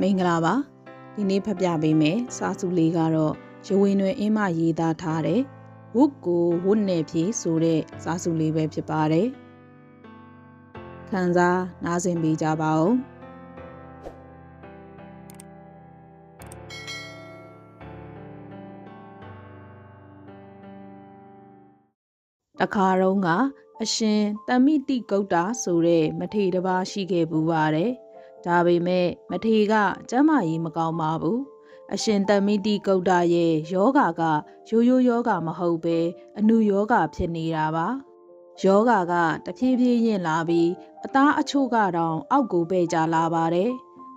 မင်္ဂလာပါဒီနေ့ဖတ်ပြပေးမယ်စာစုလေးကတော့ရဝင်းတွင်အင်းမရေးသားထားတဲ့ဝုတ်ကိုဝုတ်နယ်ဖြေဆိုတဲ့စာစုလေးပဲဖြစ်ပါတယ်ခံစားနားဆင်ပေးကြပါဦးတခါတော့ကအရှင်တမိတိဂုတ်တာဆိုတဲ့မထေရတစ်ပါးရှိခဲ့ပူပါတယ် ဒါပေမဲ့မထေကကျမ်းမာရေးမကောင်းပါဘူးအရှင်တမိတိကုတ်တာရဲ့ယောဂါကရိုးရိုးယောဂါမဟုတ်ပဲအနုယောဂါဖြစ်နေတာပါယောဂါကတဖြည်းဖြည်းရင်လာပြီးအသားအချို့ကတော့အောက်ကိုပဲကြလာပါတယ်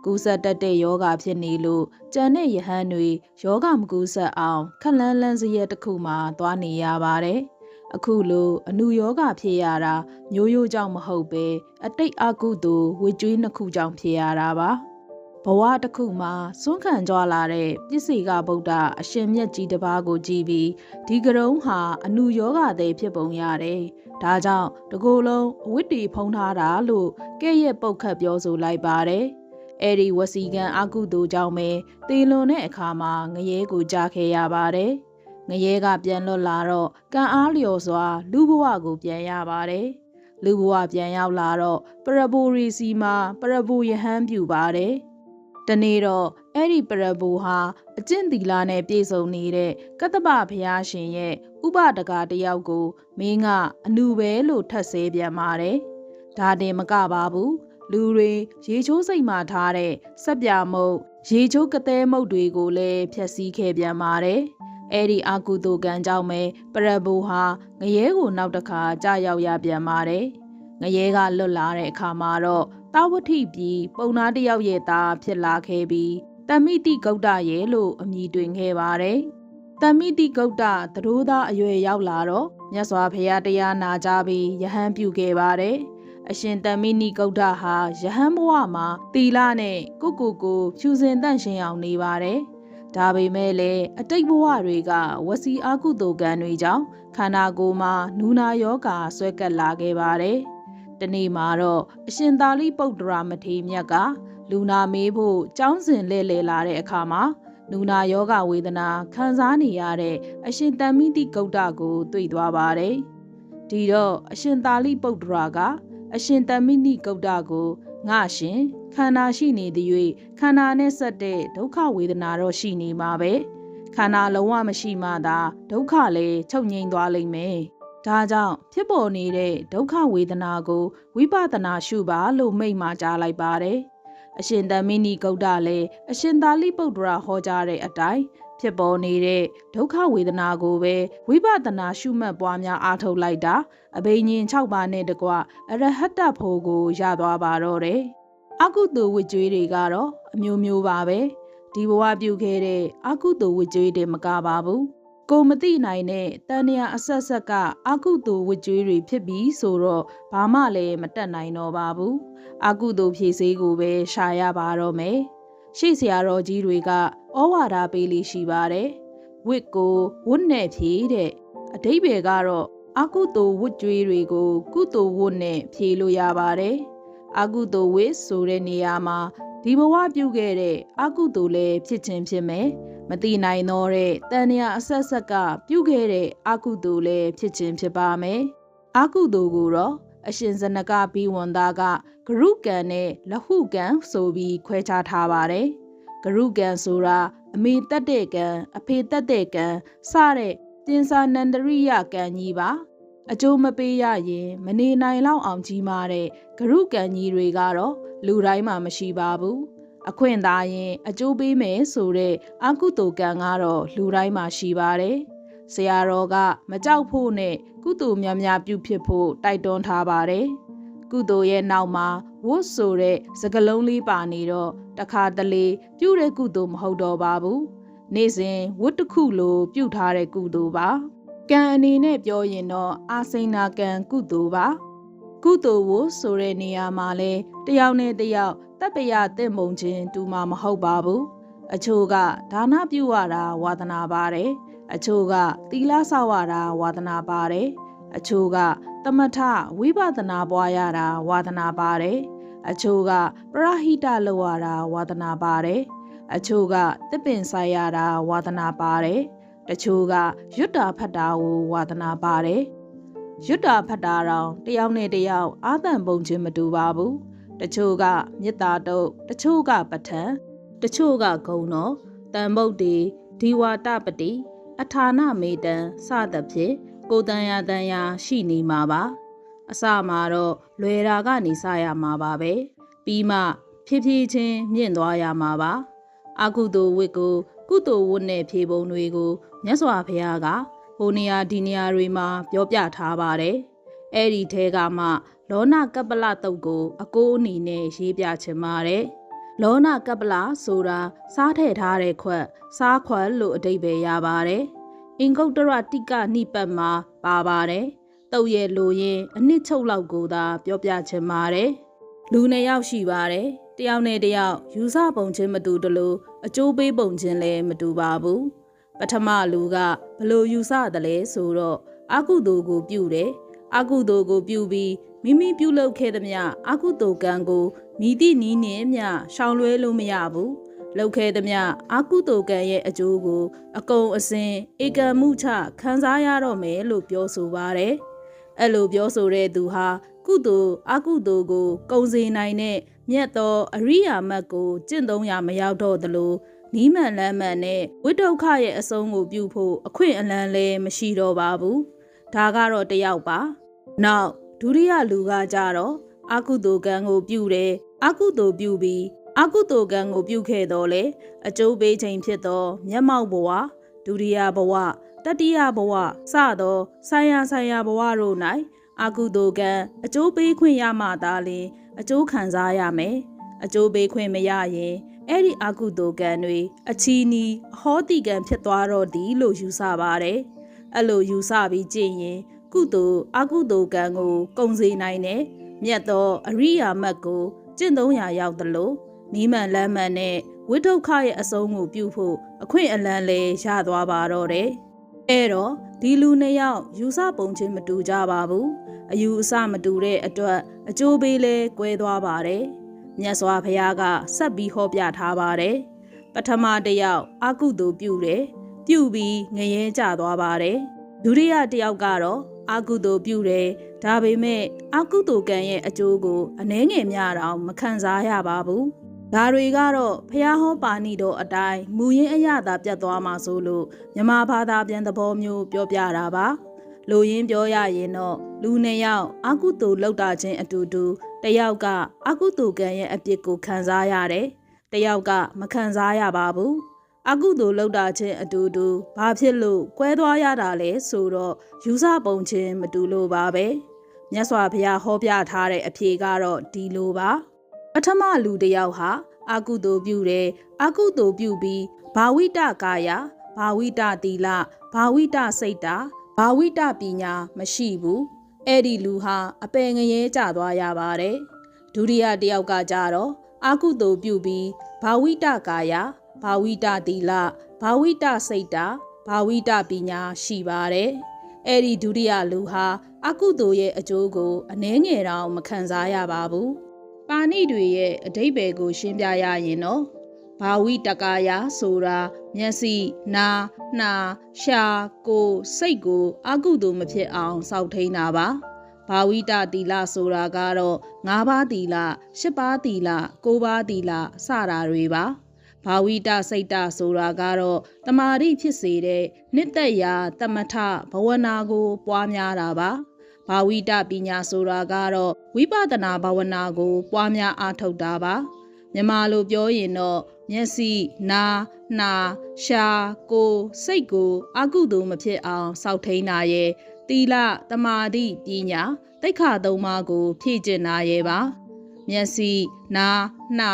ကူးဆက်တတ်တဲ့ယောဂါဖြစ်နေလို့ကြံတဲ့ယဟန်တွေယောဂမကူးဆက်အောင်ခက်လန်းလန်းစရဲတစ်ခုမှသွားနေရပါတယ် အခုလိုအနုယောဂဖြစ်ရတာမျိုးရိုးကြောင့်မဟုတ်ပဲအတိတ်အကုသို့ဝေကျွေးနှစ်ခုကြောင့်ဖြစ်ရတာပါဘဝတစ်ခုမှာစွန့်ခံကြွလာတဲ့ပစ္စေကဗုဒ္ဓအရှင်မြတ်ကြီးတစ်ပါးကိုကြည်ပြီးဒီကရုံးဟာအနုယောဂသည်ဖြစ်ပုံရတယ်ဒါကြောင့်တကိုယ်လုံးအဝိတ္တီဖုံးထားတာလို့ကဲ့ရဲ့ပုတ်ခတ်ပြောဆိုလိုက်ပါတယ်အဲ့ဒီဝစီကံအကုသို့ကြောင့်ပဲတေလွန်တဲ့အခါမှာငရဲကိုကြားခဲ့ရပါတယ်။ ငရဲကပြန်လွတ်လာတော့ကံအားလျော်စွာ လူဘဝကိုပြန်ရပါတယ်။လူဘဝပြန်ရောက်လာတော့ပရဘူရီစီမှာပရဘူယဟန်ပြူပါတယ်။တနေ့တော့အဲ့ဒီပရဘူဟာအကျင့်သီလနဲ့ပြည့်စုံနေတဲ့ကတ္တပဘုရားရှင်ရဲ့ဥပဒကတယောက်ကိုမင်းကအနုပဲလို့ထပ်ဆဲပြန်ပါတယ်။ဒါတင်မကပါဘူး။လူတွေရေချိုးစိတ်မှထားတဲ့စက်ပြမုတ်ရေချိုးကတဲ့မုတ်တွေကိုလည်းဖျက်ဆီးခဲ့ပြန်ပါတယ်။ အဲ့ဒီအာကုသိုကံကြောင့်ပဲပရဘူဟာငရဲကိုနောက်တစ်ခါကြာရောက်ရပြန်ပါတယ်။ငရဲကလွတ်လာတဲ့အခါမှာတော့တာဝတိပြည်ပုံနာတယောက်ရဲ့သားဖြစ်လာခဲ့ပြီးတမိတိဂௌတရဲ့လို့အမည်တွင်ခဲ့ပါတယ်။တမိတိဂௌတသရိုးသားအရွယ်ရောက်လာတော့မြတ်စွာဘုရားတရားနာကြပြီးယဟန်ပြုခဲ့ပါတယ်။အရှင်တမိနိဂௌတဟာယဟန်ဘဝမှာတီလာနဲ့ကိုကိုကိုဖြူစင်တန့်ရှင်းအောင်နေပါတယ်။ ဒါပေမဲ့လည်းအတိတ်ဘဝတွေကဝစီအာကုသိုကံတွေကြောင့်ခန္ဓာကိုယ်မှာနူနာယောဂါဆွဲကပ်လာခဲ့ပါတယ်။တနေ့မှာတော့အရှင်သာလိပုတ္တရာမထေရမြတ်ကလူနာမေးဖို့ကြောင်းစဉ်လဲလဲလာတဲ့အခါမှာနူနာယောဂဝေဒနာခံစားနေရတဲ့အရှင်တန်မိတိကုတ်တာကို တွေ့သွားပါတယ်။ဒီတော့အရှင်သာလိပုတ္တရာကအရှင်တန်မိနိကုတ်တာကို ငါရှင်ခန္ဓာရှိနေသည်၍ခန္ဓာနဲ့ဆက်တဲ့ဒုက္ခဝေဒနာတော့ရှိနေမှာပဲခန္ဓာလုံးဝမရှိမှသာဒုက္ခလည်းချုပ်ငြိမ်သွားလိမ့်မယ်ဒါကြောင့်ဖြစ်ပေါ်နေတဲ့ဒုက္ခဝေဒနာကိုဝိပဿနာရှုပါလို့မိန့်မှာကြားလိုက်ပါတယ်အရှင်တမင်းကြီးဂုတ်တလည်းအရှင်သာလိပုတ္တရာဟောကြားတဲ့အတိုင်း ဖြစ်ပေါ်နေတဲ့ဒုက္ခဝေဒနာကိုပဲဝိပဿနာရှုမှတ်ပွားများအားထုတ်လိုက်တာအဘိညာဉ်6ပါးနဲ့တကွအရဟတ္တဖို့ကိုရသွားပါတော့တယ်။အကုသိုလ်ဝိကျွေးတွေကတော့အမျိုးမျိုးပါပဲ။ဒီဘဝပြုခဲ့တဲ့အကုသိုလ်ဝိကျွေးတွေမကပါဘူး။ကိုမသိနိုင်တဲ့တန်ရာအဆက်ဆက်ကအကုသိုလ်ဝိကျွေးတွေဖြစ်ပြီးဆိုတော့ဘာမှလည်းမတက်နိုင်တော့ပါဘူး။အကုသိုလ်ဖြည့်ဆည်းကိုပဲရှာရပါတော့မယ်။ ရှေ့ဆရာတော်ကြီးတွေကဩဝါဒပေးလေးရှိပါတယ်။ဝစ်ကိုဝတ်နဲ့ဖြည့်တဲ့အတိဘယ်ကတော့အကုသိုလ်ဝတ်ကြွေးတွေကို ကုသိုလ်ဝတ်နဲ့ဖြည့်လို့ရပါတယ်။အကုသိုလ်ဝတ်ဆိုတဲ့နေရာမှာဒီဘဝပြုခဲ့တဲ့အကုသိုလ်လည်းဖြစ်ခြင်းဖြစ်မယ်။မတိနိုင်တော့တဲ့တန်ရာအဆက်ဆက်ကပြုခဲ့တဲ့အကုသိုလ်လည်းဖြစ်ခြင်းဖြစ်ပါမယ်။အကုသိုလ်ကိုတော့အရှင်ဇနကဘီဝန်သားက ဂရုကံနဲ့လဟုကံဆိုပြီးခွဲခြားထားပါတယ်။ဂရုကံဆိုတာအမေတက်တဲ့ကံအဖေတက်တဲ့ကံစတဲ့တင်စာနန္ဒရိယကံကြီးပါအကျိုးမပေးရရင် မနေနိုင်လောက်အောင်ကြီးမားတဲ့ဂရုကံကြီးတွေကတော့လူတိုင်းမှာမရှိပါဘူးအခွင့်သာရင်အကျိုးပေးမယ်ဆိုတဲ့အကုသိုလ်ကံကတော့လူတိုင်းမှာရှိပါတယ်ဆရာတော်ကမကြောက်ဖို့နဲ့ကုသိုလ်များများပြုဖြစ်ဖို့တိုက်တွန်းထားပါတယ် ကုသိုလ်ရဲ့နောက်မှာဝတ်ဆိုတဲ့စကလုံးလေးပါနေတော့တခါတလေပြုတဲ့ကုသိုလ်မဟုတ်တော့ပါဘူးနေ့စဉ်ဝတ်တစ်ခုလိုပြုထားတဲ့ကုသိုလ်ပါကံအနေနဲ့ပြောရင်တော့အာစိဏကံကုသိုလ်ပါကုသိုလ်ဝဆိုတဲ့နေရာမှာလဲတယောက်နဲ့တယောက်တပ်ပရတင့်မုံခြင်းတူမှာမဟုတ်ပါဘူးအချို့ကဒါနပြုရတာဝါသနာပါတယ်အချို့ကသီလဆောက်ရတာဝါသနာပါတယ် အချို့ကတမထဝိပဿနာပွားရတာဝါသနာပါတယ်အချို့ကပရဟိတလောက်ရတာဝါသနာပါတယ်အချို့ကတစ်ပင်ဆိုင်ရတာဝါသနာပါတယ်တချို့ကရွတ်တာဖတ်တာကိုဝါသနာပါတယ်ရွတ်တာဖတ်တာတော့တယောက်နဲ့တယောက်အာသံပုံချင်းမတူပါဘူးတချို့ကမေတ္တာတုတ်တချို့ကပဋ္ဌံတချို့ကဂုံတော်တန်ဗုဒ္ဓေဒီဝါတပတိအထာဏမေတံစသဖြင့် ကိုတန်ရတန်ရရှိနေမှာပါအစမှာတော့လွယ်တာကနေစရမှာပါပဲပြီးမှဖြည်းဖြည်းချင်းမြင့်သွားရမှာပါအကုသိုလ်ဝတ်ကိုကုသိုလ်ဝတ်နဲ့ဖြေပုံတွေကိုမြတ်စွာဘုရားကဟိုနေရာဒီနေရာတွေမှာပြောပြထားပါတယ်အဲ့ဒီထဲကမှလောနာကပ္ပလတုတ်ကိုအကိုးအနေနဲ့ရေးပြချင်ပါတယ်လောနာကပ္ပလဆိုတာစားထည့်ထားတဲ့ခွက်စားခွက်လို့အဓိပ္ပာယ်ရပါတယ် အင်္ဂုတ္တရတိကနိပတ်မှာပါပါတယ်တုတ်ရဲ့လိုရင်အနှစ်ချုပ်လောက်ကိုသာပြောပြချင်ပါတယ်လူနှစ်ယောက်ရှိပါတယ်တယောက်နဲ့တယောက်ယူဆပုံချင်းမတူတလို့အကျိုးပေးပုံချင်းလည်းမတူပါဘူးပထမလူကဘလို့ယူဆတယ်လဲဆိုတော့အကုသိုလ်ကိုပြုတယ်အကုသိုလ်ကိုပြုပြီးမိမိပြုလုပ်ခဲ့သမျှအကုသိုလ်ကံကိုမိသည့်နီးနဲ့မျှရှောင်လွဲလို့မရဘူး လုပ်ခဲ့သမျှအကုသိုလ်ကံရဲ့အကျိုးကို အကုန်အစင်ဧကံမှုချခံစားရတော့မယ်လို့ပြောဆိုပါတယ်အဲ့လိုပြောဆိုတဲ့သူဟာကုသိုလ်အကုသိုလ်ကိုကုံစေနိုင်တဲ့မြတ်သောအရိယာမတ်ကိုကျင့်သုံးရမရောက်တော့သလိုနီးမှန်လမ်းမှန်နဲ့ဝိဒုက္ခရဲ့အဆုံးကိုပြုဖို့အခွင့်အလမ်းလည်းမရှိတော့ပါဘူးဒါကတော့တယောက်ပါနောက်ဒုတိယလူကကြတော့အကုသိုလ်ကံကိုပြုတယ်အကုသိုလ်ပြုပြီး အကုသိုလ်ကံကိုပြုခဲ့တော့လေအကျိုးပေးခြင်းဖြစ်သော မျက်မှောက်ဘဝဒုတိယဘဝတတိယဘဝစသောဆိုင်ရာဆိုင်ရာဘဝတို့၌အကုသိုလ်ကံအကျိုးပေးခွင့်ရမှသာလျှင်အကျိုးခံစားရမယ်အကျိုးပေးခွင့်မရရင်အဲ့ဒီအကုသိုလ်ကံတွေအချီနီအဟောတိကံဖြစ်သွားတော့သည်လို့ယူဆပါတယ်အဲ့လိုယူဆပြီးကြည့်ရင် ကုသိုလ်အကုသိုလ်ကံကို ကုံစေနိုင်တဲ့မြတ်သောအရိယာမတ်ကိုကျင့်သုံးရာရောက်သလို နီးမှန်လမ်းမှန်နဲ့ဝိဒုက္ခရဲ့အဆုံးကိုပြုဖို့အခွင့်အလမ်းလည်းရသွားပါတော့တယ်အဲ့တော့ဒီလူနှစ်ယောက်ယူဆပုံချင်းမတူကြပါဘူးအယူအဆမတူတဲ့အတွက်အကျိုးပေးလဲကွဲသွားပါတယ်မြတ်စွာဘုရားကဆက်ပြီးဟောပြထားပါတယ်ပထမတစ်ယောက်အကုသိုလ်ပြုတယ်ပြုပြီးငရဲကျသွားပါတယ်ဒုတိယတစ်ယောက်ကတော့အကုသိုလ်ပြုတယ်ဒါပေမဲ့အကုသိုလ်ကံရဲ့အကျိုးကိုအနှဲငယ်များတော့မခံစားရပါဘူး ဒါတွေကတော့ဖះဟောပါဏိတော်အတိုင်းမူရင်းအရသာပြတ်သွားမှာဆိုလို့မြမဘာသာပြန်သဘောမျိုးပြောပြတာပါလူရင်းပြောရရင်တော့လူနှစ်ယောက်အကုသိုလ်လောက်တာချင်းအတူတူတယောက်ကအကုသိုလ်ကံရဲ့အပြစ်ကိုခံစားရတယ်တယောက်ကမခံစားရပါဘူးအကုသိုလ်လောက်တာချင်းအတူတူဘာဖြစ်လို့ကွဲသွားရတာလဲဆိုတော့ယူဆပုံချင်းမတူလို့ပါပဲမြတ်စွာဘုရားဟောပြထားတဲ့အဖြေကတော့ဒီလိုပါ ပထမလူတစ်ယောက်ဟာအကုသိုလ်ပြုတယ်အကုသိုလ်ပြုပြီးဘာဝိတကာယဘာဝိတသီလဘာဝိတစိတ်တာဘာဝိတပညာမရှိဘူးအဲ့ဒီလူဟာအပယ်ငရဲကျသွားရပါတယ်ဒုတိယတစ်ယောက်ကကြတော့အကုသိုလ်ပြုပြီးဘာဝိတကာယဘာဝိတသီလဘာဝိတစိတ်တာဘာဝိတပညာရှိပါတယ်အဲ့ဒီဒုတိယလူဟာအကုသိုလ်ရဲ့အကျိုးကိုအနှဲငယ်တောင်မခံစားရပါဘူး ပါဏိတွေရဲ့အဓိပ္ပာယ်ကို ရှင်းပြရရင်တော့ဘာဝိတကာယဆိုတာမျက်စိနားနှာရှာကိုယ်စိတ်ကိုအကုသိုလ်မဖြစ်အောင်စောင့်ထိန်တာပါဘာဝိတသီလဆိုတာကတော့၅ပါးသီလ၈ပါးသီလ၉ပါးသီလစတာတွေပါဘာဝိတစိတ်တဆိုတာကတော့တမာတိဖြစ်စေတဲ့နှစ်သက်ရာတမထဘဝနာကို ပွားများတာပါ ဘာဝိတပညာဆိုတာကတော့ဝိပဿနာဘာဝနာကို ပွားများအားထုတ်တာပါမြန်မာလိုပြောရင်တော့မျက်စိနားနှာရှာကိုယ်စိတ်ကိုအကုသိုလ်မဖြစ်အောင်စောင့်ထိန်တာရဲ့တီလတမာတိပညာတိခါသုံးပါးကို ဖြည့်ကျင်တာရဲ့ပါမျက်စိနားနှာ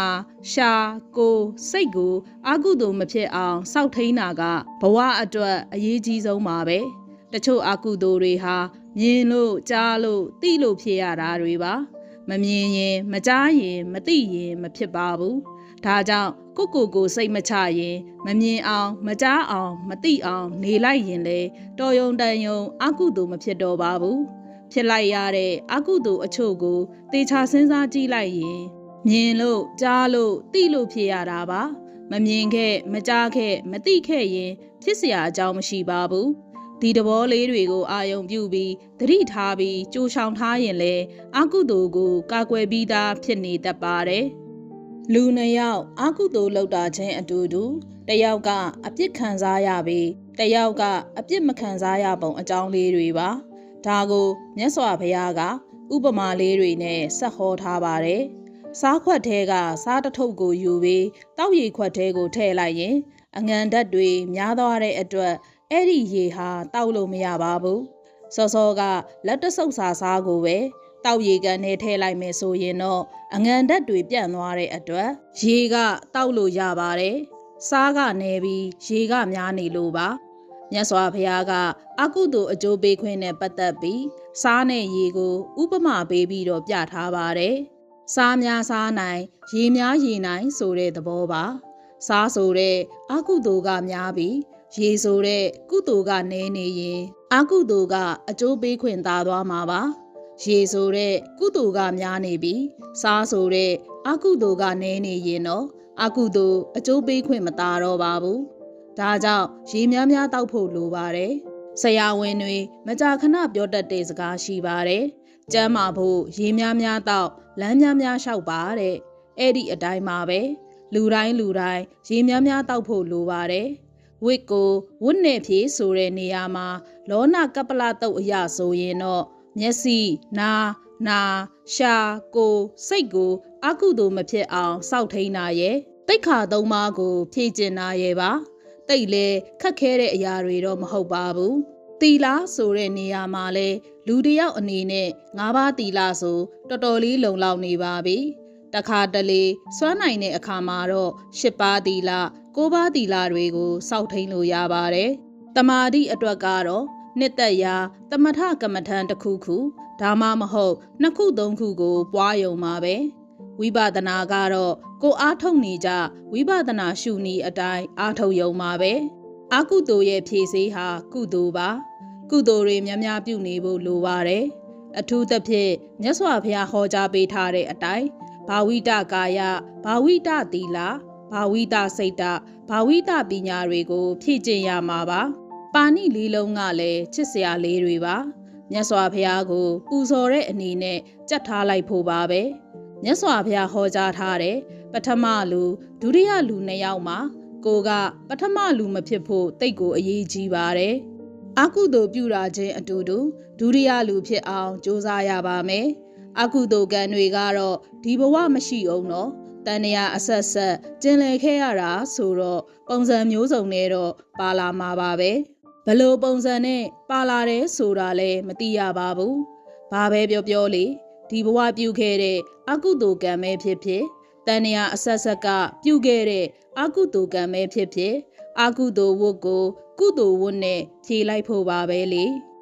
ရှာကိုယ်စိတ်ကိုအကုသိုလ်မဖြစ်အောင်စောင့်ထိန်တာကဘဝအတွက်အရေးကြီးဆုံးပါပဲတချို့အကုသိုလ်တွေဟာ မြင်လို့ကြားလို့သိလို့ဖြစ်ရတာတွေပါမမြင်ရင်မကြားရင်မသိရင်မဖြစ်ပါဘူးဒါကြောင့်ကိုကိုကိုစိတ်မချရင်မမြင်အောင်မကြားအောင်မသိအောင်နေလိုက်ရင်လေတော်ယုံတန်ယုံအကုသိုလ်မဖြစ်တော့ပါဘူးဖြစ်လိုက်ရတဲ့အကုသိုလ်အချို့ကိုတေချာစဉ်းစားကြည့်လိုက်ရင် မြင်လို့ကြားလို့သိလို့ဖြစ်ရတာပါမမြင်ခဲ့မကြားခဲ့မသိခဲ့ရင်ဖြစ်เสียအကြောင်းမရှိပါဘူး ဒီတဘောလေးတွေကိုအာယုံပြုပြီးသတိထားပြီးကြိုးချောင်ထားရင်လေအကုသိုလ်ကိုကာကွယ်ပြီးသားဖြစ်နေတတ်ပါတယ်လူနှစ်ယောက်အကုသိုလ်လောက်တာချင်းအတူတူတယောက်ကအပြစ်ခံစားရပြီးတယောက်ကအပြစ်မခံစားရပုံအကြောင်းလေးတွေပါဒါကိုမြတ်စွာဘုရားကဥပမာလေးတွေနဲ့ဆက်ဟောထားပါတယ်စားခွက်ထဲကစားတထုပ်ကိုယူပြီးတောက်ရီခွက်ထဲကိုထည့်လိုက်ရင်အငံဓာတ်တွေများသွားတဲ့အတွက် အဲ့ဒီရေဟာတောက်လို့မရပါဘူးစောစောကလက်တဆုပ်စာစားကိုပဲတောက်ရေကန်နဲ့ထည့်လိုက်မယ်ဆိုရင်တော့အငံဓာတ်တွေပြန့်သွားတဲ့အတွက်ရေကတောက်လို့ရပါတယ်စားကနေပြီးရေကများနေလို့ပါမြတ်စွာဘုရားကအကုသိုလ်အကျိုးပေးခွင့်နဲ့ပတ်သက်ပြီးစားနဲ့ရေကိုဥပမာပေးပြီးတော့ပြထားပါတယ်စားများစားနိုင်ရေများရေနိုင်ဆိုတဲ့သဘောပါစားဆိုတဲ့အကုသိုလ်ကများပြီး ရေဆိုတဲ့ကုသိုလ်ကနည်းနေရင်အကုသိုလ်ကအကျိုးပေးခွင့်သာသွားမှာပါရေဆိုတဲ့ကုသိုလ်ကများနေပြီးစားဆိုတဲ့အကုသိုလ်ကနည်းနေရင်တော့အကုသိုလ်အကျိုးပေးခွင့်မသာတော့ပါဘူးဒါကြောင့်ရေများများတောက်ဖို့လိုပါတယ်ဆရာဝန်တွေမကြာခဏပြောတတ်တဲ့စကားရှိပါတယ်ကျမ်းမာဖို့ရေများများတောက်လမ်းများများလျှောက်ပါတဲ့အဲ့ဒီအတိုင်းပါပဲလူတိုင်းလူတိုင်းရေများများတောက်ဖို့လိုပါတယ် ဝစ်ကိုဝတ်နဲ့ဖြေဆိုတဲ့နေရာမှာလောနာကပ္ပလတုတ်အရာဆိုရင်တော့မျက်စိနာနာရှာကိုစိတ်ကိုအကုသို့မဖြစ်အောင်စောက်ထိန်နာရဲ့တိတ်ခါသုံးပါးကို ဖြည့်ကျင်နာရဲ့ပါတိတ်လဲခက်ခဲတဲ့အရာတွေတော့မဟုတ်ပါဘူးတီလာဆိုတဲ့နေရာမှာလဲလူတယောက်အနေနဲ့ငါးပါးတီလာဆိုတော်တော်လေးလုံလောက်နေပါပြီတခါတလေစွမ်းနိုင်တဲ့အခါမှာတော့ရှစ်ပါးတီလာ ကိုးပါးတီလာတွေကိုစောက်ထိန်လို့ရပါတယ်တမာတိအတွက်ကတော့နှစ်သက်ရာတမထကမ္မထံတစ်ခုခုဒါမှမဟုတ်နှစ်ခုသုံးခုကို ပွားယုံမှာပဲဝိပဿနာကတော့ကိုအားထုတ်နေကြဝိပဿနာရှုနည်းအတိုင်းအားထုတ်ယုံမှာပဲအကုသိုလ်ရဲ့ဖြည့်ဆေးဟာကုသိုလ်ပါကုသိုလ်တွေများများပြုနေဖို့လိုပါတယ်အထူးသဖြင့်မြတ်စွာဘုရားဟောကြားပေးထားတဲ့အတိုင်းဘာဝိတကာယဘာဝိတသီလ ဘာဝိတစိတ်တဘာဝိတပညာတွေကိုဖြည့်ကျင့်ရမှာပါပါဏိလေးလုံးကလည်းချစ်စရာလေးတွေပါမြတ်စွာဘုရားကိုပူဇော်တဲ့အနေနဲ့ကြက်ထားလိုက်ဖို့ပါပဲမြတ်စွာဘုရားဟောကြားထားတဲ့ပထမလူဒုတိယလူနှစ်ယောက်မှာကိုကပထမလူမဖြစ်ဖို့တိတ်ကိုအရေးကြီးပါတယ်အကုသိုလ်ပြုတာချင်းအတူတူဒုတိယလူဖြစ်အောင်ကြိုးစားရပါမယ်အကုသိုလ်ကံတွေကတော့ဒီဘဝမရှိအောင်တော့ တန်ရာအဆက်ဆက်ကျင်လည်ခဲ့ရတာဆိုတော့ပုံစံမျိုးစုံနဲ့တော့ပါလာမှာပါပဲဘလို့ပုံစံနဲ့ပါလာတယ်ဆိုတာလည်းမသိရပါဘူး။ဘာပဲပြောပြောလေဒီဘဝပြုခဲ့တဲ့အကုသိုလ်ကံပဲဖြစ်ဖြစ်တန်ရာအဆက်ဆက်ကပြုခဲ့တဲ့အကုသိုလ်ကံပဲဖြစ်ဖြစ်အကုသိုလ်ဝတ်ကို ကုသိုလ်ဝတ်နဲ့ဖြေလိုက်ဖို့ပါပဲလေ။